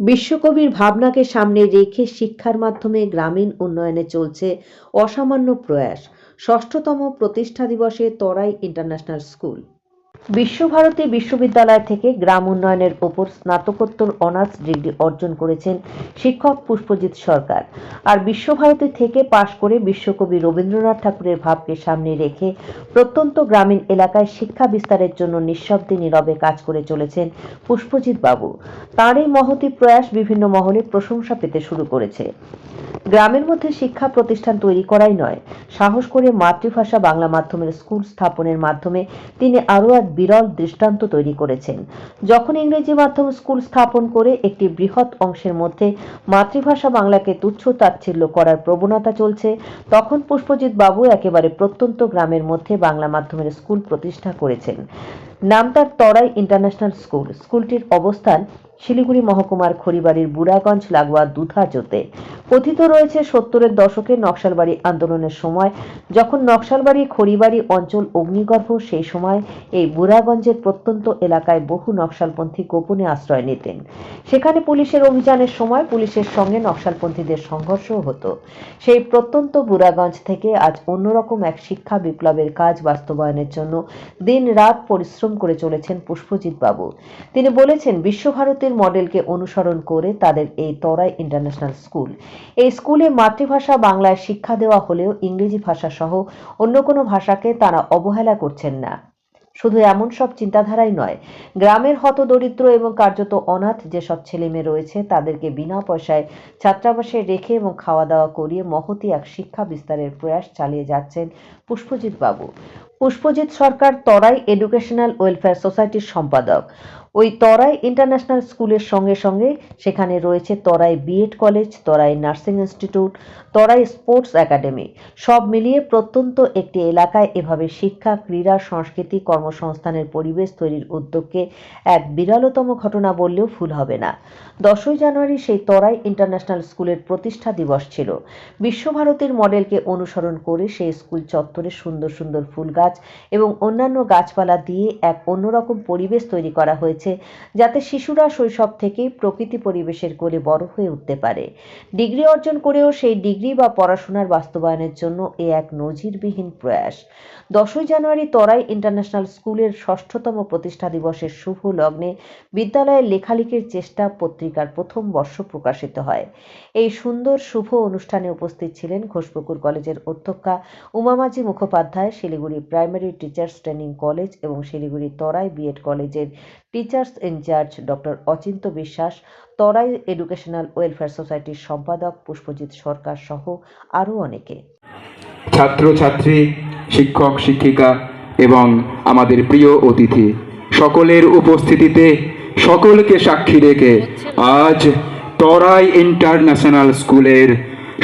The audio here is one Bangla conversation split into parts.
বিশ্বকবির ভাবনাকে সামনে রেখে শিক্ষার মাধ্যমে গ্রামীণ উন্নয়নে চলছে অসামান্য প্রয়াস, ষষ্ঠতম প্রতিষ্ঠা দিবসে তরাই ইন্টারন্যাশনাল স্কুল। বিশ্বভারতী বিশ্ববিদ্যালয় থেকে গ্রাম উন্নয়নের ওপর স্নাতকোত্তর অনার্স ডিগ্রি অর্জন করেছেন শিক্ষক পুষ্পজিৎ সরকার। আর বিশ্বভারতী থেকে পাশ করে বিশ্বকবি রবীন্দ্রনাথ ঠাকুরের ভাবকে সামনে রেখে প্রত্যন্ত গ্রামীণ এলাকায় শিক্ষা বিস্তারের জন্য নিঃশব্দে নীরবে কাজ করে চলেছেন পুষ্পজিৎ বাবু। তাঁর এই মহতি প্রয়াস বিভিন্ন মহলে প্রশংসা পেতে শুরু করেছে। গ্রামের মধ্যে শিক্ষা প্রতিষ্ঠান তৈরি করাই নয়, সাহস করে মাতৃভাষা বাংলা মাধ্যমের স্কুল স্থাপনের মাধ্যমে তিনি আরও এক বিরল দৃষ্টান্ত তৈরি করেছেন। যখন ইংরেজি মাধ্যম স্কুল স্থাপন করে একটি বৃহৎ অংশের মধ্যে মাতৃভাষা বাংলাকে তুচ্ছ তাচ্ছিল্য করার প্রবণতা চলছে, তখন পুষ্পজিৎ বাবু একেবারে প্রত্যন্ত গ্রামের মধ্যে বাংলা মাধ্যমের স্কুল প্রতিষ্ঠা করেছেন। নাম তার তরাই ইন্টারন্যাশনাল স্কুল। স্কুলটির অবস্থান শিলিগুড়ি মহকুমার খড়িবাড়ির বুড়াগঞ্জ লাগোয়া দুধাজোতে কথিত রয়েছে, সত্তরের দশকে নকশালবাড়ি আন্দোলনের সময় যখন নকশালবাড়ি, খড়িবাড়ি অঞ্চল অগ্নিগর্ভ, সেই সময় এই বুড়াগঞ্জের প্রত্যন্ত এলাকায় বহু নকশালপন্থী গোপনে আশ্রয় নিতেন। সেখানে পুলিশের অভিযানের সময় পুলিশের সঙ্গে নকশালপন্থীদের সংঘর্ষও হতো। সেই প্রত্যন্ত বুড়াগঞ্জ থেকে আজ অন্যরকম এক শিক্ষা বিপ্লবের কাজ বাস্তবায়নের জন্য দিন রাত পরিশ্রম করে চলেছেন পুষ্পজিৎ বাবু। তিনি বলেছেন বিশ্বভারতীর মডেলকে অনুসরণ করে তাদের এই তরাই ইন্টারন্যাশনাল স্কুল। এই স্কুলে মাতৃভাষা বাংলায় শিক্ষা দেওয়া হলেও ইংরেজি ভাষা সহ অন্য কোনো ভাষাকে তারা অবহেলা করছেন না। শুধু এমন সব চিন্তাধারাই নয়, গ্রামের হত দরিদ্র এবং কার্যত অনাথ যেসব ছেলেমেয়ে রয়েছে তাদেরকে বিনা পয়সায় ছাত্রাবাসে রেখে এবং খাওয়া দাওয়া করিয়ে মহতি এক শিক্ষা বিস্তারের প্রয়াস চালিয়ে যাচ্ছেন পুষ্পজিৎ বাবু। পুষ্পজিৎ সরকার তরাই এডুকেশনাল ওয়েলফেয়ার সোসাইটির সম্পাদক। ওই তরাই ইন্টারন্যাশনাল স্কুলের সঙ্গে সঙ্গে সেখানে রয়েছে Terai BEd college Terai nursing institute Terai sports academy সব মিলিয়ে প্রত্যন্ত একটি এলাকায় এভাবে শিক্ষা, ক্রীড়া সংস্কৃতি কর্মসংস্থানের পরিবেশ তৈরির উদ্যোগকে এক বিরলতম ঘটনা বললেও ভুল হবে না। দশই জানুয়ারি সেই তরাই ইন্টারন্যাশনাল স্কুলের প্রতিষ্ঠা দিবস ছিল। বিশ্বভারতীর মডেলকে অনুসরণ করে সেই স্কুল চত্বরে সুন্দর সুন্দর ফুল গাছ এবং অন্যান্য গাছপালা দিয়ে এক অন্যরকম পরিবেশ তৈরি করা হয়েছে। যাতে শিশুরা শৈশব থেকেই প্রকৃতি পরিবেশের কোলে বড় হয়ে উঠতে পারে। ডিগ্রি অর্জন করেও সেই ডিগ্রি বা পড়াশোনার বাস্তবায়নের জন্য এ এক নজিরবিহীন প্রয়াস। দশই জানুয়ারি তরাই ইন্টারন্যাশনাল স্কুলের ষষ্ঠতম প্রতিষ্ঠা দিবসের শুভ লগ্নে বিদ্যালয়ের লেখালেখির চেষ্টা পত্রিকার প্রথম বর্ষ প্রকাশিত হয়। এই সুন্দর শুভ অনুষ্ঠানে উপস্থিত ছিলেন ঘোষপুকুর কলেজের অধ্যক্ষা Umamaji Mukhopadhyay, Siliguri primary teachers training college এবং শিলিগুড়ি তরাই বিএড কলেজের teachers in charge doctor Achinta Biswas, Terai educational welfare সোসাইটির সম্পাদক, পুষ্পজিৎ সরকার সহ আরও অনেকে। ছাত্রছাত্রী, শিক্ষক, শিক্ষিকা এবং আমাদের প্রিয় অতিথি, সকলের উপস্থিতিতে সকলকে সাক্ষী রেখে আজ তরাই ইন্টারন্যাশনাল স্কুলের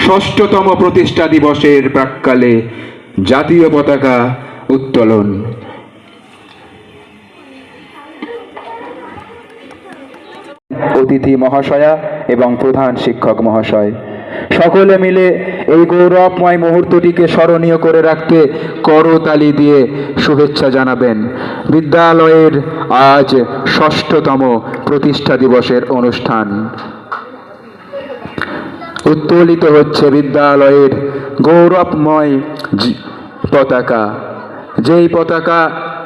ষষ্ঠতম প্রতিষ্ঠা দিবসের প্রাক্কালে জাতীয় পতাকা উত্তোলন। অতিথি মহাশয়া এবং প্রধান শিক্ষক মহাশয়। সকলে মিলে এই গৌরবময় মুহূর্তটিকে স্মরণীয় করে রাখতে করতালি দিয়ে শুভেচ্ছা জানাবেন। বিদ্যালয়ের আজ ষষ্ঠতম প্রতিষ্ঠা দিবসের অনুষ্ঠান। উত্তোলিত হচ্ছে বিদ্যালয়ের গৌরবময় পতাকা। যেই পতাকা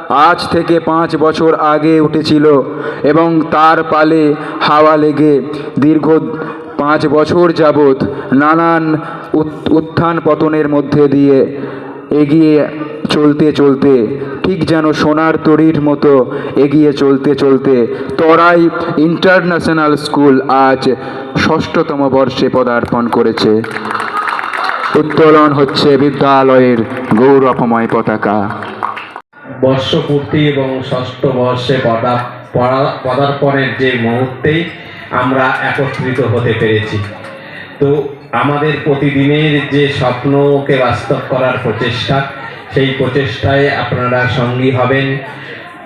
আজ থেকে পাঁচ বছর আগে উঠেছিল এবং তার পালে হাওয়া লেগে দীর্ঘ পাঁচ বছর যাবৎ নানান উত- উত্থান পতনের মধ্যে দিয়ে এগিয়ে চলতে চলতে, ঠিক যেন সোনার তরীর মতো এগিয়ে চলতে চলতে তরাই ইন্টারন্যাশনাল স্কুল আজ ষষ্ঠতম বর্ষে পদার্পণ করেছে। উত্তোলন হচ্ছে বিদ্যালয়ের গৌরবময় পতাকা। বর্ষপূর্তি এবং ষষ্ঠ বর্ষে পদা- পদার্পণের যে মুহূর্তেই আমরা একত্রিত হতে পেরেছি। তো আমাদের প্রতিদিনের যে স্বপ্নকে বাস্তব করার প্রচেষ্টা, সেই প্রচেষ্টায় আপনারা সঙ্গী হবেন।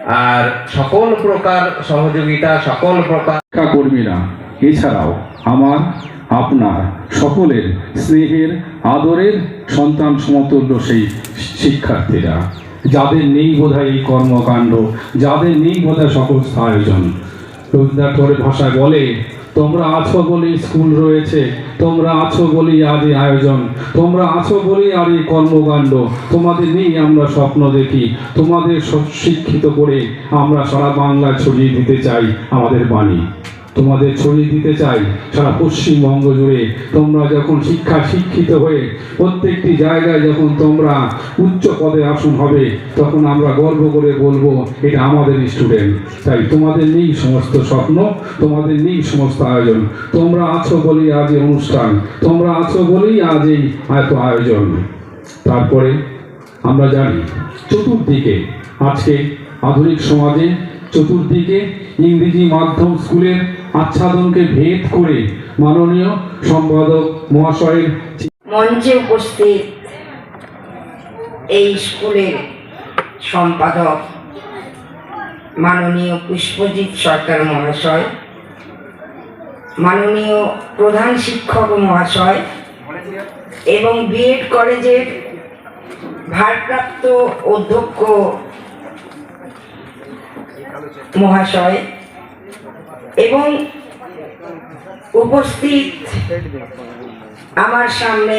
আর সকল প্রকার সহযোগিতা, সকল প্রকার কর্মীরা এছাড়াও আমার, আপনার, সকলের স্নেহের, আদরের সন্তান সমতুল্য সেই শিক্ষার্থীরা। যাদের নেই বোধহয় এই কর্মকাণ্ড, যাদের নেই বোধহয় সকল আয়োজন। রবীন্দ্রনাথ ঠাকুরের ভাষায় বলে, তোমরা আছো বলেই স্কুল রয়েছে, তোমরা আছো বলেই আজ এই আয়োজন, তোমরা আছো বলেই আর এই কর্মকাণ্ড, তোমাদের নিয়েই আমরা স্বপ্ন দেখি, তোমাদের শিক্ষিত করে আমরা সারা বাংলায় ছড়িয়ে দিতে চাই আমাদের বাণী। তোমাদের ছড়িয়ে দিতে চাই সারা পশ্চিমবঙ্গ জুড়ে। তোমরা যখন শিক্ষা শিক্ষিত হয়ে প্রত্যেকটি জায়গায় যখন তোমরা উচ্চ পদে আসন হবে, তখন আমরা গর্ব করে বলব, এটা আমাদের স্টুডেন্ট তাই তোমাদের নেই সমস্ত স্বপ্ন, তোমাদের নেই সমস্ত আয়োজন। তোমরা আছো বলেই আজ এই অনুষ্ঠান, তোমরা আছো বলেই আজ এই এত আয়োজন। তারপরে আমরা জানি, চতুর্দিকে, আজকে আধুনিক সমাজে চতুর্দিকে ইংরেজি মাধ্যম স্কুলের আচ্ছাদনকে ভেদ করে মাননীয় সম্পাদক মহাশয়ের মঞ্চে উপস্থিত এই স্কুলের সম্পাদক মাননীয় পুষ্পজিৎ সরকার মহাশয়, মাননীয় প্রধান শিক্ষক মহাশয় এবং বিএড কলেজের ভারপ্রাপ্ত অধ্যক্ষ মহাশয় এবং উপস্থিত আমার সামনে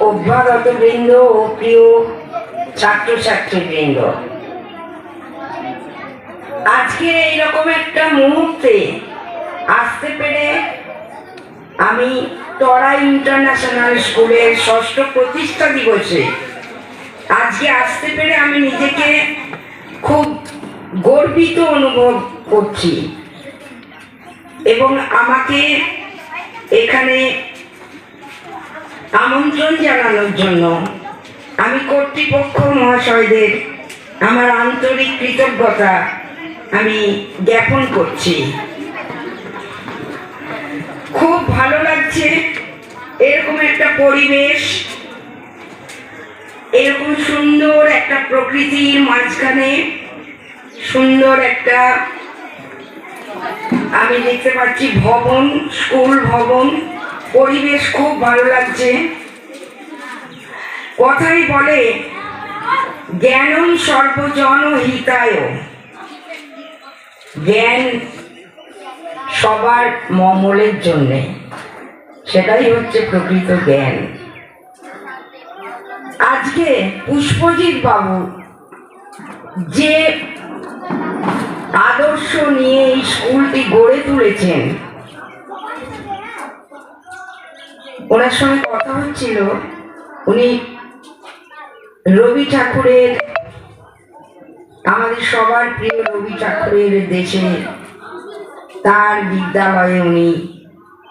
অভ্যাগত বৃন্দ ও প্রিয় ছাত্রছাত্রী বৃন্দ আজকে এইরকম একটা মুহূর্তে আসতে পেরে আমি তরা ইন্টারন্যাশনাল স্কুলের ষষ্ঠ প্রতিষ্ঠা দিবসে আজকে আসতে পেরে আমি নিজেকে খুব গর্বিত অনুভব করছি। এবং আমাকে এখানে আমন্ত্রণ জানানোর জন্য আমি কর্তৃপক্ষ মহাশয়দের আমার আন্তরিক কৃতজ্ঞতা আমি জ্ঞাপন করছি। খুব ভালো লাগছে, এরকম একটা পরিবেশ, এরকম সুন্দর একটা প্রকৃতির মাঝখানে সুন্দর একটা আমি দেখতে পাচ্ছি ভবন স্কুল ভবন। পরিবেশ খুব ভালো লাগছে। কথাই বলে জ্ঞানম সর্বজন হিতায় জ্ঞান সবার মঙ্গলের জন্যে। সেটাই হচ্ছে প্রকৃত জ্ঞান। আজকে পুষ্পজিৎ বাবু যে আদর্শ নিয়ে এই স্কুলটি গড়ে তুলেছেন। ওনার সঙ্গে কথা হচ্ছিল, উনি রবি ঠাকুরের, আমাদের সবার প্রিয় রবি ঠাকুরের দেশে তার বিদ্যালয়ে উনি,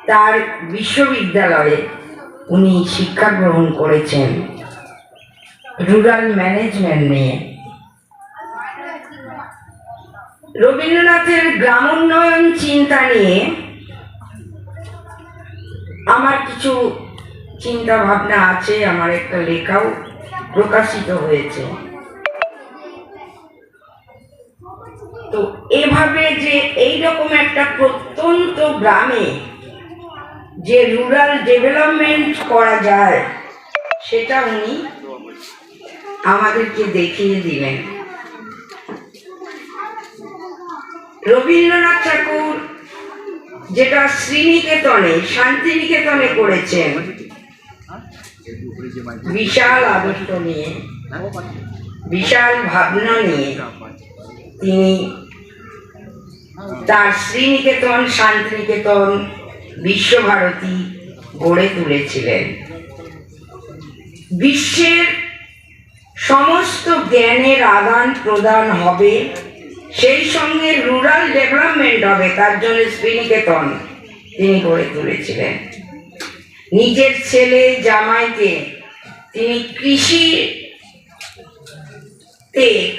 তার বিশ্ববিদ্যালয়ে উনি শিক্ষা গ্রহণ করেছেন। রুরাল ম্যানেজমেন্ট নিয়ে। রবীন্দ্রনাথের গ্রামোন্নয়ন চিন্তা নিয়ে আমার কিছু চিন্তা ভাবনা আছে, আমার একটা লেখাও প্রকাশিত হয়েছে। তো এভাবে যে এই রকম একটা প্রত্যন্ত গ্রামে যে রুরাল ডেভেলপমেন্ট করা যায়, সেটা উনি আমাদেরকে দেখিয়ে দিলেন। রবীন্দ্রনাথ ঠাকুর যেটা শ্রীনিকেতনে, শান্তিনিকেতনে করেছেন। বিশাল আদর্শ নিয়ে, বিশাল ভাবনা নিয়ে তিনি তার শ্রীনিকেতন, শান্তিনিকেতন বিশ্বভারতী গড়ে তুলেছিলেন। বিশ্বের সমস্ত জ্ঞানের আদান প্রদান হবে সেই সঙ্গে রুরাল ডেভেলপমেন্ট হবে, তার জন্য শ্রীনিকেতন তিনি গড়ে তুলেছিলেন। নিজের ছেলে জামাইকে তিনি কৃষি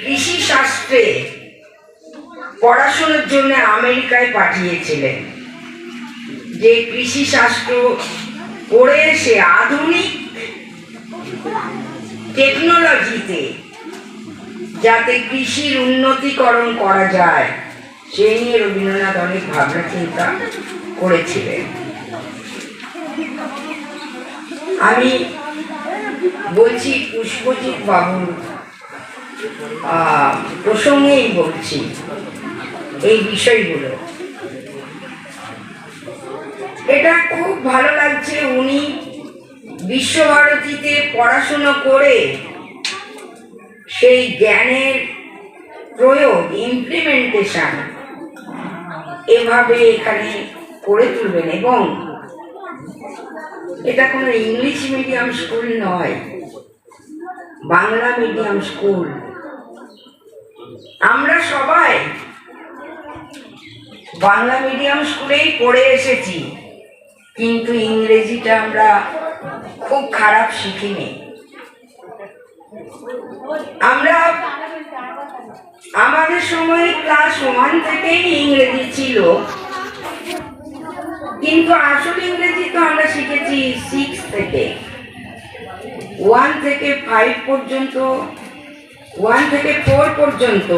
কৃষি শাস্ত্রে পড়াশোনার জন্য আমেরিকায় পাঠিয়েছিলেন। যে কৃষি শাস্ত্র পড়ে এসে আধুনিক টেকনোলজিতে যাতে কৃষির উন্নতিকরণ করা যায়। সেই নিয়ে রবীন্দ্রনাথ অনেক ভাবনা চিন্তা করেছিলেন। আমি বলছি, পুষ্পজিৎ বাবুর প্রসঙ্গেই বলছি এই বিষয়গুলো। এটা খুব ভালো লাগছে। উনি বিশ্বভারতীতে পড়াশুনো করে সেই জ্ঞানের প্রয়োগ ইমপ্লিমেন্টেশন এভাবে এখানে করে তুলবেন এবং এটা কোনো ইংলিশ মিডিয়াম স্কুল নয়, বাংলা মিডিয়াম স্কুল আমরা সবাই বাংলা মিডিয়াম স্কুলেই পড়ে এসেছি, কিন্তু ইংরেজিটা আমরা খুব খারাপ শিখিনি। আমরা আমাদের সময় ক্লাস ওয়ান থেকেই ইংরেজি ছিল। কিন্তু আসল ইংরেজি তো আমরা শিখেছি সিক্স থেকে। ওয়ান থেকে ফাইভ পর্যন্ত ওয়ান থেকে ফোর পর্যন্ত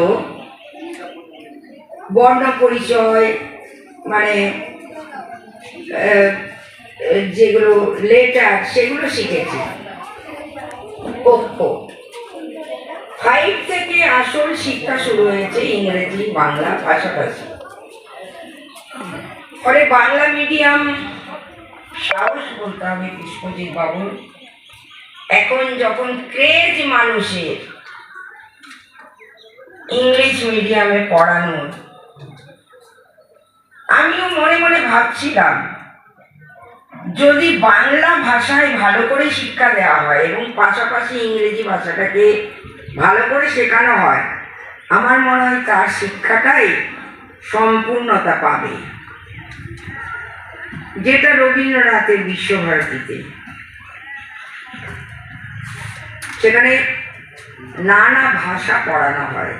বর্ণ পরিচয় মানে যেগুলো লেটার সেগুলো শিখেছি। অক্ষর ফাইভ থেকে আসল শিক্ষা শুরু হয়েছে ইংরেজি, বাংলা পাশাপাশি। পরে বাংলা মিডিয়াম সাহস বলতে হবে পুষ্পজিৎ বাবুর। এখন যখন ক্রেজ মানুষের ইংলিশ মিডিয়ামে পড়ানোর আমিও মনে মনে ভাবছিলাম, যদি বাংলা ভাষায় ভালো করে শিক্ষা দেওয়া হয় এবং পাশাপাশি ইংরেজি ভাষাটাকে ভালো করে শেখানো হয়। আমার মনে হয় তার শিক্ষাটাই সম্পূর্ণতা পাবে। যেটা রবীন্দ্রনাথের বিশ্বভারতীতে। সেখানে নানা ভাষা পড়ানো হয়।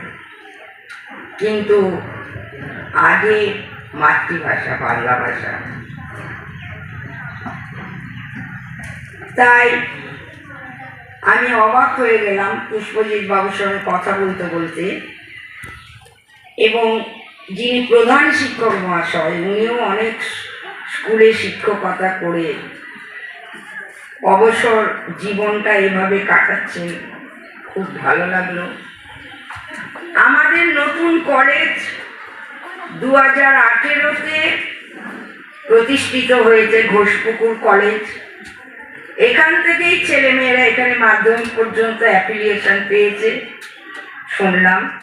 কিন্তু আগে মাতৃভাষা, বাংলা ভাষা। তাই আমি অবাক হয়ে গেলাম পুষ্পজিৎ বাবুর সঙ্গে কথা বলতে বলতে। এবং যিনি প্রধান শিক্ষক মহাশয়, উনিও অনেক স্কুলে শিক্ষকতা করে অবসর জীবনটা এভাবে কাটাচ্ছেন, খুব ভালো লাগল। আমাদের নতুন কলেজ দু হাজার আঠেরোতে প্রতিষ্ঠিত হয়েছে ঘোষপুকুর কলেজ। এখান থেকেই ছেলেমেয়েরা এখানে মাধ্যমিক পর্যন্ত অ্যাফিলিয়েশন পেয়েছে। শুনলাম।